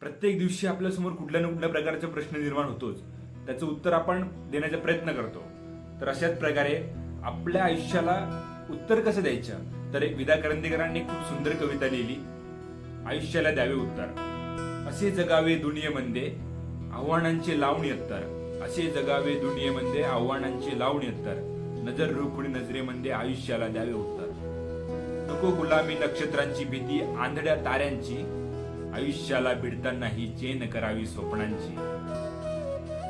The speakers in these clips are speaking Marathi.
प्रत्येक दिवशी आपल्यासमोर कुठल्या ना कुठल्या प्रकारचा प्रश्न निर्माण होतोच. त्याचं उत्तर आपण देण्याचा प्रयत्न करतो. तर अशाच प्रकारे आपल्या आयुष्याला उत्तर कसं द्यायचं? तर एक विदा करंदीकरांनी खूप सुंदर कविता लिहिली. आयुष्याला द्यावे उत्तर. असे जगावे दुनियेमध्ये आव्हानांचे लावणी अत्तर असे जगावे दुनियेमध्ये आव्हानांचे लावणी अत्तर नजर रोखुणी नजरेमध्ये आयुष्याला द्यावे उत्तर. नको गुलामी नक्षत्रांची भीती आंधळ्या ताऱ्यांची. आयुष्याला भिडताना ही चेन करावी स्वप्नांची.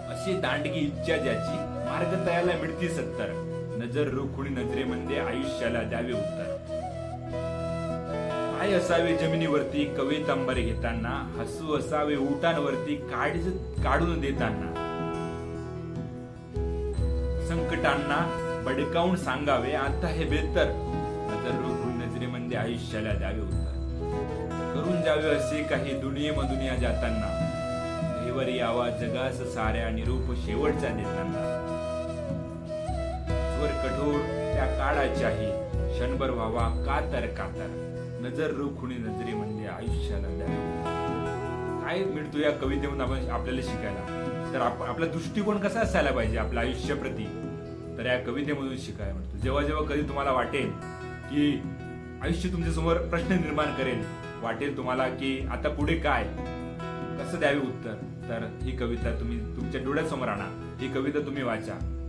अशी दांडगी इच्छा ज्याची मार्ग तयाला मिळती सत्तर. नजर रोखुणी नजरेमध्ये आयुष्याला द्यावे उत्तर. काय असावे जमिनीवरती कवितांबर घेताना हसू असावे उटांवरती काढ काढून देताना. संकटांना बडकावून सांगावे आता हे बेहतर. नजर रोखून नजरेमध्ये आयुष्याला द्यावे उत्तर. करून जावे असे काही दुनियेमधुनिया जाताना. देवर यावा जगास साऱ्या निरूप शेवटचा देताना. स्वर कठोर त्या काळाच्याही क्षणभर व्हावा कातर कातर. नजर रोखुणी म्हणजे आयुष्याला द्यावे काय मिळतो या कवितेमधून आपण आपल्याला शिकायला? तर आपला दृष्टिकोन कसा असायला पाहिजे आपल्या आयुष्याप्रती? तर या कवितेमधून शिकायला मिळतो. जेव्हा जेव्हा कधी तुम्हाला वाटेल की आयुष्य तुमच्यासमोर प्रश्न निर्माण करेल. वाटेल तुम्हाला की आता पुढे काय? कसं द्यावे उत्तर? तर ही कविता तुम्ही तुमच्या डोळ्यासमोर आणा. ही कविता तुम्ही वाचा.